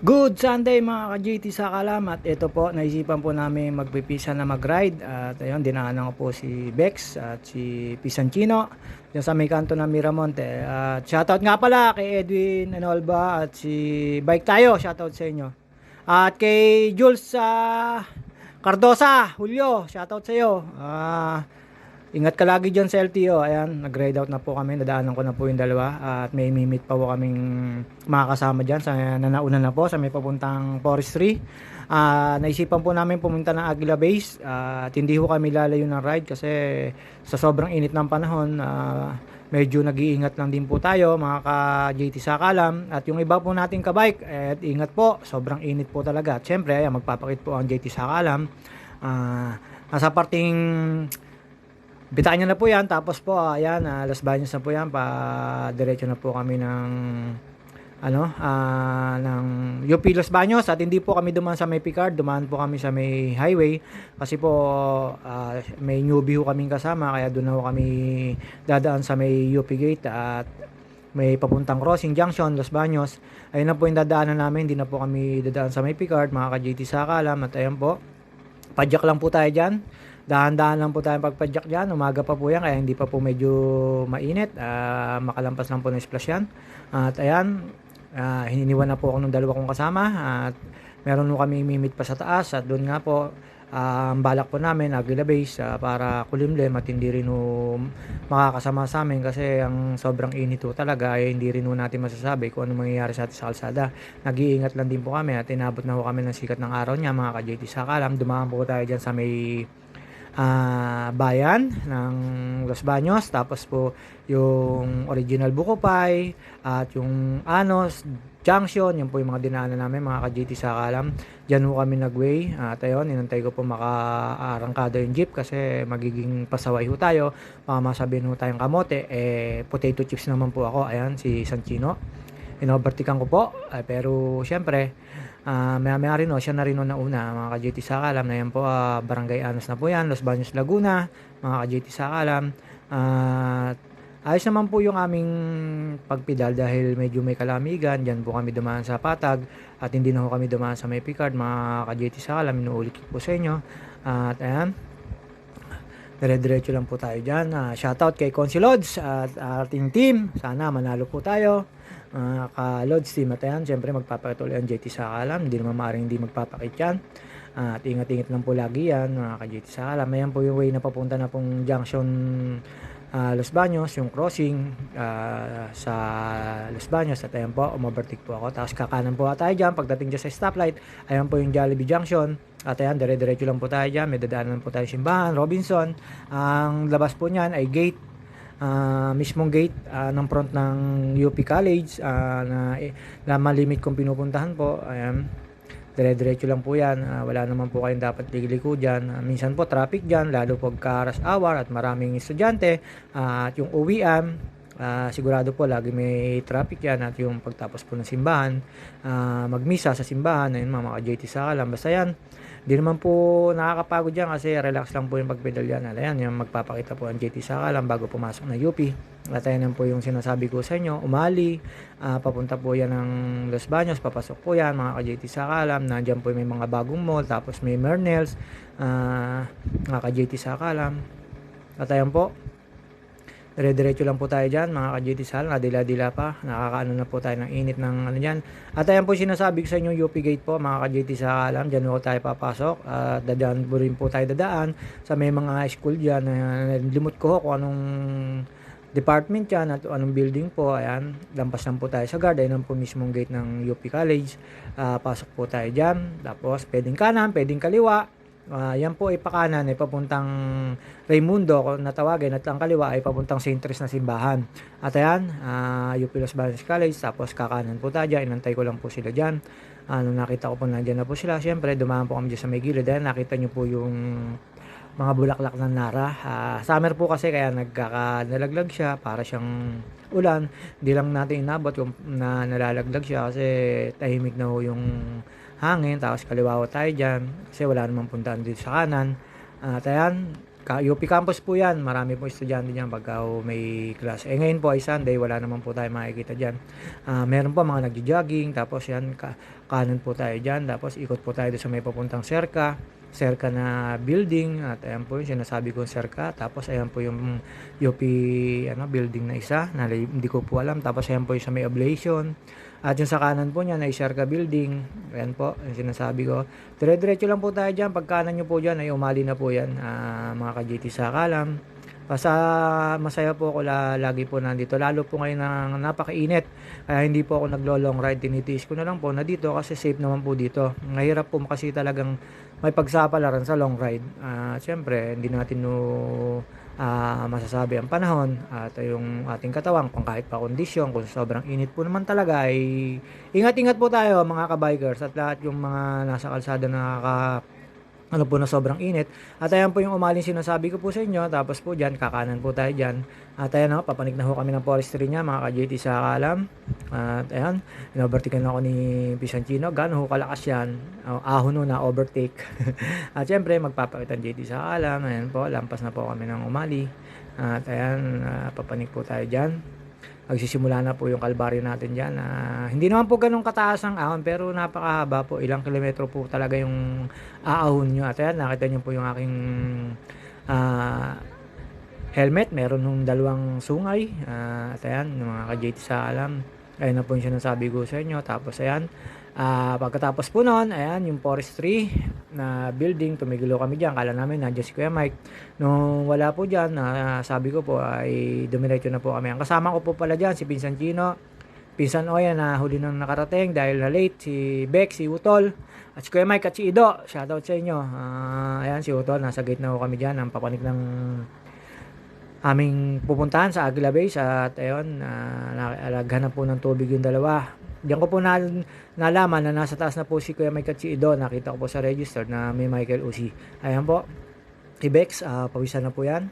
Good Sunday mga ka-JT sa Kalamat. Ito po, naisipan po namin magpipisa na mag-ride. At ayun, dinaanan ko po si Bex at si Pisancino dyan sa may kanto ng Miramonte. At shoutout nga pala kay Edwin Enolba at si Bike Tayo. Shoutout sa inyo. At kay Jules sa Cardosa, Julio. Shoutout sa iyo. Ah... Ingat ka lagi dyan sa LTO. Ayan, nag-ride out na po kami. Nadaanan ko na po yung dalawa. At may mimit pa po kaming makakasama dyan. Sa nanauna na po sa may papuntang forestry. Uh, naisipan po namin pumunta ng Aguila Base. Uh, at hindi po kami lalayo ng ride kasi sa sobrang init ng panahon, uh, medyo nag-iingat lang din po tayo mga ka-JT Sakalam. At yung iba po nating kabike, eh, ingat po. Sobrang init po talaga. At syempre, ayan, magpapakit po ang JT Sakalam. Uh, nasa parting Bitaan na po yan. Tapos po, ayan, uh, Las Baños na po yan. Pa, diretso na po kami ng ano, uh, ng UP Los Baños at hindi po kami dumaan sa may Picard, dumaan po kami sa may highway kasi po uh, may newbie ho kaming kasama kaya doon ho kami dadaan sa may UP gate at may papuntang crossing junction Los Baños ayun na po yung dadaanan namin hindi na po kami dadaan sa may Picard mga ka-JT Sakalam at ayun po padyak lang po tayo dyan dahan-dahan lang po tayo pagpadyak dyan. Umaga pa po yan, kaya hindi pa po medyo mainit. Uh, makalampas lang po ng splash yan. At ayan, uh, hininiwan na po ako ng dalawa kong kasama. At meron po kami mimit pa sa taas. At doon nga po, uh, ang balak po namin, Aguila Base, uh, para kulimlim at hindi rin po makakasama sa amin kasi ang sobrang init po talaga ay hindi rin po natin masasabi kung ano mangyayari sa atin sa kalsada. Nag-iingat lang din po kami at inabot na po kami ng sikat ng araw niya mga ka-JT sa kalam. Dumaan po tayo dyan sa may uh, bayan ng Los Baños. Tapos po yung original Bukopay at yung Anos Junction yun po yung mga dinaanan namin mga ka-GT sa Kalam dyan po kami nag-way. At ayun inantay ko po makaarangkada yung jeep kasi magiging pasaway ho tayo. Mamasabihin ho tayong kamote eh potato chips naman po ako. Ayan si Sanchino inovertikan ko po. Eh, pero syempre uh, maya maya rin o, siya na rin o nauna, mga ka-JT Sakalam, na yan po, uh, Barangay Anos na po yan, Los Baños Laguna, mga ka-JT Sakalam, at uh, ayos naman po yung aming pagpidal dahil medyo may kalamigan, dyan po kami dumaan sa Patag, at hindi na po kami dumaan sa may Picard, mga ka-JT Sakalam, inuulit po sa inyo, at ayan, Dire-diretso lang po tayo dyan. Uh, shoutout kay Consi Lods at ating team. Sana manalo po tayo uh, ka-Lods team at ayan, syempre magpapakit ulit ang JT sa kalam, hindi naman maaaring hindi magpapakit yan. Uh, at ingat-ingat lang po lagi yan, mga ka-JT sa kalam. Ayan po yung way na papunta na pong junction uh, Los Baños, yung crossing uh, sa Los Baños at ayan po, umovertake po ako. Tapos kakanan po tayo dyan, pagdating dyan sa stoplight, ayan po yung Jollibee Junction. At ayan, dire-diretso lang po tayo dyan, may dadaanan po tayo simbahan, Robinson. Ang labas po niyan ay gate uh, mismong gate uh, ng front ng UP College uh, na, na malimit kong pinupuntahan po. Ayan. Dire-diretso lang po yan. Uh, wala naman po kayong dapat liliko dyan. Uh, minsan po traffic dyan, lalo pagka rush hour at maraming estudyante. Uh, at yung uwian, uh, sigurado po lagi may traffic yan at yung pagtapos po ng simbahan, uh, magmisa sa simbahan, ayun mga, mga JT sa kalam. Basta yan, Di naman po nakakapagod yan kasi relax lang po yung pagpedal yan. Ayan, yung magpapakita po ang JT Saka lang bago pumasok na UP. At ayan po yung sinasabi ko sa inyo. Umali, uh, papunta po yan ng Los Baños, papasok po yan mga ka-JT Sakalam. Nandiyan po may mga bagong mall, tapos may Mernels, uh, mga ka-JT Sakalam. At ayan po, Dire-diretso lang po tayo dyan, mga ka-GT Sal, nadila-dila pa, nakakaano na po tayo ng init ng ano dyan. At ayan po sinasabi ko sa inyo, UP Gate po, mga ka-GT Sal, dyan po tayo papasok. At dadaan po rin po tayo dadaan sa may mga school dyan. Uh, limot ko kung anong department yan at anong building po. Ayan, lampas lang po tayo sa guard. Ayan po mismong gate ng UP College. Uh, pasok po tayo dyan. Tapos, pwedeng kanan, pwedeng kaliwa Uh, yan po ay pakanan ay papuntang Raimundo kung natawagin at ang kaliwa ay papuntang St. Na simbahan. At ayan, uh, UP Los Baños College tapos kakanan po tayo dyan. Inantay ko lang po sila dyan. Uh, nung nakita ko po nandiyan na po sila, syempre dumaan po kami dyan sa may gilid. Ayan, nakita nyo po yung mga bulaklak ng Nara. Uh, summer po kasi kaya nagkakanalaglag siya para siyang ulan. Hindi lang natin inabot yung na nalalaglag siya kasi tahimik na ho yung hangin, tapos kaliwa tayo dyan, kasi wala namang puntaan dito sa kanan. At ayan, UP campus po yan. Marami po estudyante dyan pagka may class. Eh ngayon po ay Sunday, wala naman po tayo makikita dyan. Ah, meron po mga nagjo-jogging, tapos yan, ka- kanan po tayo dyan. Tapos ikot po tayo sa may papuntang Serka. Serka na building at ayan po yung sinasabi ko Serka tapos ayan po yung UP ano building na isa na hindi ko po alam tapos ayan po yung sa may ablation at yung sa kanan po niya ay Serka building ayan po yung sinasabi ko dire-diretso lang po tayo dyan pag kanan nyo po dyan ay umali na po yan ah, mga ka-GT sa kalam Basta masaya po ako la, lagi po nandito. Lalo po ngayon na napakainit. Kaya hindi po ako naglo-long ride. Tinitiis ko na lang po na dito kasi safe naman po dito. Mahirap po kasi talagang may pagsapalaran sa long ride. Uh, Siyempre, hindi natin no, uh, masasabi ang panahon at yung ating katawan kung kahit pa kondisyon, kung sobrang init po naman talaga ay ingat-ingat po tayo mga kabikers at lahat yung mga nasa kalsada na nakaka ano po na sobrang init. At ayan po yung umaling sinasabi ko po sa inyo. Tapos po dyan, kakanan po tayo dyan. At ayan ako, papanik na ho kami ng forestry niya, mga ka-JT sa kalam. At ayan, inovertikan ako ni Pisanchino. Gano'n ho kalakas yan. Uh, ahon ho na overtake. At syempre, magpapakita ng JT sa kalam. Ayan po, lampas na po kami ng umali. At ayan, uh, po tayo dyan magsisimula na po yung kalbaryo natin dyan. Uh, hindi naman po ganun kataas ang ahon pero napakahaba po. Ilang kilometro po talaga yung aahon nyo. At ayan, nakita nyo po yung aking uh, helmet. Meron nung dalawang sungay. Uh, at ayan, yung mga ka-JT sa alam. Ayun na po yung sinasabi ko sa inyo. Tapos ayan, uh, pagkatapos po noon, ayan, yung forestry na building, tumigilo kami dyan. Kala namin nandiyan si Kuya Mike. Nung wala po dyan, uh, sabi ko po ay dumiretso na po kami. Ang kasama ko po pala dyan, si Pinsan Chino. Pinsan Oya na huli nang nakarating dahil na late. Si Beck, si Utol, at si Kuya Mike at si Ido. Shoutout sa inyo. Uh, ayan, si Utol, nasa gate na po kami dyan. Ang papanik ng aming pupuntahan sa Aguila Base at ayun, uh, nalaghan na po ng tubig yung dalawa. Diyan ko po na, nalaman na nasa taas na po si Kuya Michael Chido. Nakita ko po sa register na may Michael Uzi. Ayan po. Ibex, uh, pawisan na po yan.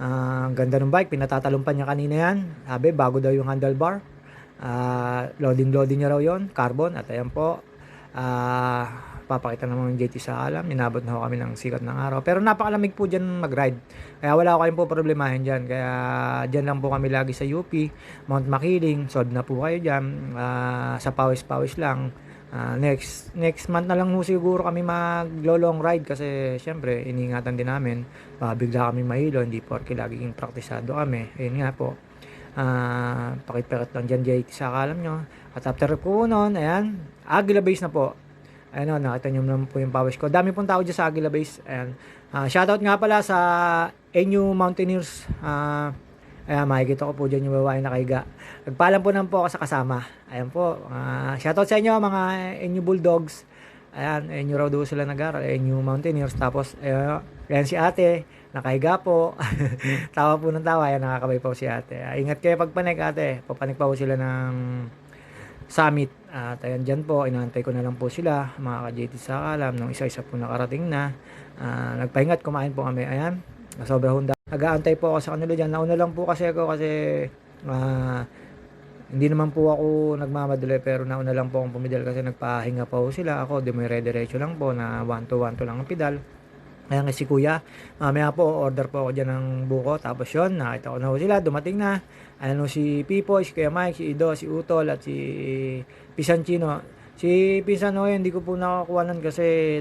Uh, ganda ng bike. Pinatatalumpan niya kanina yan. Sabi, bago daw yung handlebar. Uh, loading loading niya raw yon Carbon. At ayan po. Uh, papakita naman ng JT sa alam. Inabot na ho kami ng sikat ng araw. Pero napakalamig po dyan mag-ride. Kaya wala ko kayong po problemahin dyan. Kaya dyan lang po kami lagi sa UP, Mount Makiling. Solve na po kayo dyan. Uh, sa pawis-pawis lang. Uh, next next month na lang po siguro kami mag-long ride kasi syempre iningatan din namin uh, bigla kami mahilo hindi porke laging praktisado kami ayun nga po uh, pakipakit lang dyan JT sa kalam nyo at after po noon ayan Agila base na po Ayun, nakita nyo naman po yung pawis ko. Dami pong tao dyan sa Aguila Base. Ayan. Uh, shoutout nga pala sa NU Mountaineers. Uh, ayan, makikita ko po dyan yung babae na kaiga. Nagpaalam po naman po ako sa kasama. Ayan po. Uh, shoutout sa inyo mga NU Bulldogs. Ayan, NU raw doon sila nag-aral. Mountaineers. Tapos, ayan, ayan si ate. Nakahiga po. tawa po ng tawa. Ayan, nakakabay po si ate. Uh, ingat kayo pagpanik ate. Papanik pa po sila ng summit. At ayan dyan po, inaantay ko na lang po sila, mga ka-JT sa kalam, nung isa-isa po nakarating na. Uh, nagpahingat, kumain po kami. Ayan, sobrang hunda. Nag-aantay po ako sa kanila dyan. Nauna lang po kasi ako kasi uh, hindi naman po ako nagmamadali pero nauna lang po akong pumidal kasi nagpahinga pa po sila. Ako, dumire-diretso lang po na 1 to 1 to lang ang pedal. Kaya nga si kuya, mamaya po order po ako dyan ng buko. Tapos yon nakita ko na po sila, dumating na. Ano si Pipo, si Kuya Mike, si Ido, si Utol at si Pisanchino. Si Pisano hindi ko po nakakuhanan kasi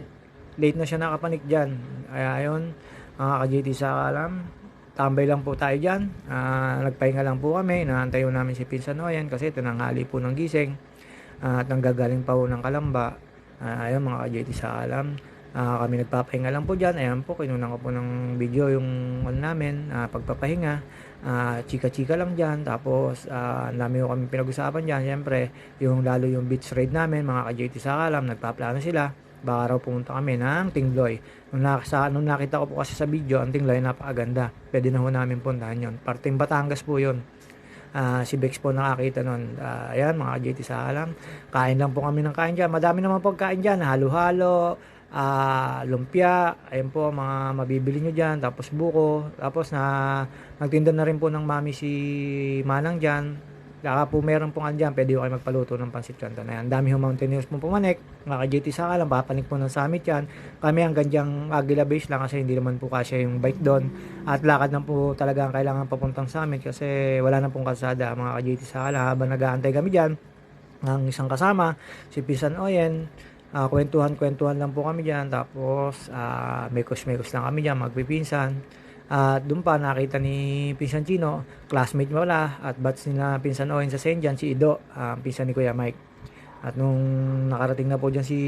late na siya nakapanik dyan. Kaya ayun, mga ka-JT sa alam, tambay lang po tayo dyan. Uh, nagpahinga lang po kami. Inaantay namin si Pinsano yan kasi ito nanghali po ng gising. Uh, at nanggagaling pa po ng kalamba. Uh, ayun mga ka-JT sa alam. Uh, kami nagpapahinga lang po dyan. Ayan po, kinunan ko po ng video yung ano namin, uh, pagpapahinga. Uh, chika-chika lang dyan. Tapos, uh, dami ko kami pinag-usapan dyan. Siyempre, yung lalo yung beach raid namin, mga ka-JT sa kalam, nagpaplano sila. Baka raw pumunta kami ng Tingloy. Nung, nakasa, nung nakita ko po kasi sa video, ang Tingloy napakaganda. Pwede na ho namin puntahan yun. Parting Batangas po yun. Uh, si Bex po nakakita nun. Uh, ayan, mga JT sa alam. Kain lang po kami ng kain dyan. Madami naman pagkain dyan. Halo-halo, uh, lumpia, ayun po mga mabibili nyo dyan, tapos buko, tapos na nagtinda na rin po ng mami si Manang dyan, Saka po meron pong andyan, pwede kayo magpaluto ng pansit canton. Ayan, dami yung mountaineers po pumanik. Mga ka-JT Saka lang, papanik po ng summit yan. Kami hanggang dyang Agila Base lang kasi hindi naman po kasya yung bike doon. At lakad na po talaga ang kailangan papuntang summit kasi wala na pong kalsada. Mga ka-JT Saka lang, habang nag-aantay kami dyan, ang isang kasama, si Pisan Oyen, Ah, kwentuhan-kwentuhan lang po kami diyan tapos ah, mekos-mekos lang kami diyan magpipinsan. At doon pa nakita ni Pinsan Chino classmate mo wala at batch nila Pinsan Owen sa. John si Ido ang pinsan ni Kuya Mike. At nung nakarating na po dyan si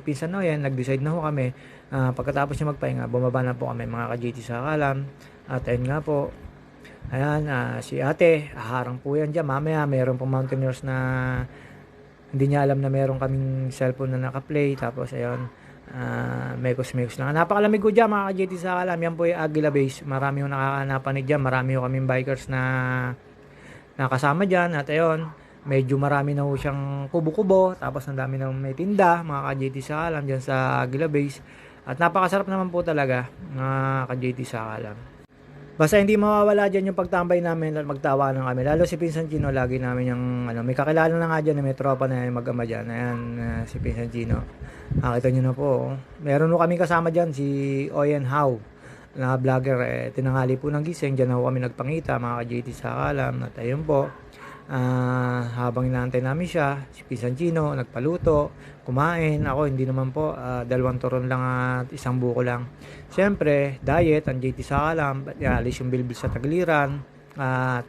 Pinsan Oyen nag-decide na ho kami ah, pagkatapos niya magpahinga bumaba na po kami mga ka-JT sa Kalam. At ayun nga po ayan ah, si ate harang po yan dyan. Mamaya meron pong mountaineers na hindi niya alam na meron kaming cellphone na naka-play tapos ayun uh, mekos mekos lang. Napakalamig ko dyan mga ka-JT sa kalam. Yan po yung Aguila Base. Marami yung nakakanapan ni dyan. Marami yung kaming bikers na nakasama dyan. At ayun medyo marami na ho siyang kubo-kubo tapos ang dami na may tinda mga ka-JT sa kalam dyan sa Aguila Base. At napakasarap naman po talaga mga ka-JT sa kalam Basta hindi mawawala dyan yung pagtambay namin at magtawanan kami. Lalo si Pinsan Gino, lagi namin yung, ano, may kakilala na nga dyan, may tropa na yan, mag-ama dyan. Ayan, ah, si Pinsan Gino. Nakita nyo na po. oh. Meron po kami kasama dyan, si Oyen How, na vlogger. Eh, tinangali po ng gising, dyan na po kami nagpangita, mga ka-JT sa kalam. At ayun po, ah, habang inaantay namin siya, si Pinsan Gino, nagpaluto, kumain. Ako, hindi naman po, ah, dalawang turon lang at isang buko lang. Siyempre, diet, ang JT sa kalam, alis yung bilbil sa tagliran, at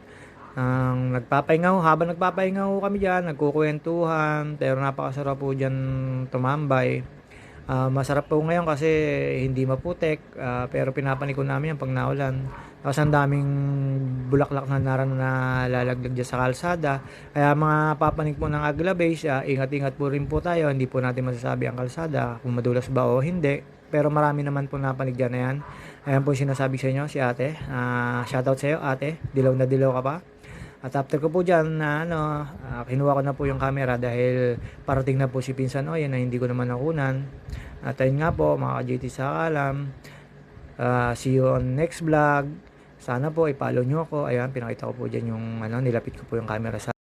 ang nagpapahinga ho, habang nagpapahinga ho kami dyan, nagkukwentuhan, pero napakasarap po dyan tumambay. Ah, masarap po ngayon kasi hindi maputek, ah, pero pinapanik ko namin yan pag naulan. Tapos ang daming bulaklak na naran na lalaglag dyan sa kalsada. Kaya mga papanik po ng Agla ah, ingat-ingat po rin po tayo. Hindi po natin masasabi ang kalsada kung madulas ba o hindi. Pero marami naman po napanig dyan na yan. Ayan po sinasabi sa inyo, si ate. Ah, shoutout sa iyo, ate. Dilaw na dilaw ka pa. At after ko po dyan, na ano, ah, kinuha ko na po yung camera dahil parating na po si Pinsan Oyen na hindi ko naman nakunan. At ayun nga po, mga ka-JT sa kalam. Ah, see you on next vlog. Sana po, i-follow nyo ako. Ayan, pinakita ko po dyan yung, ano, nilapit ko po yung camera sa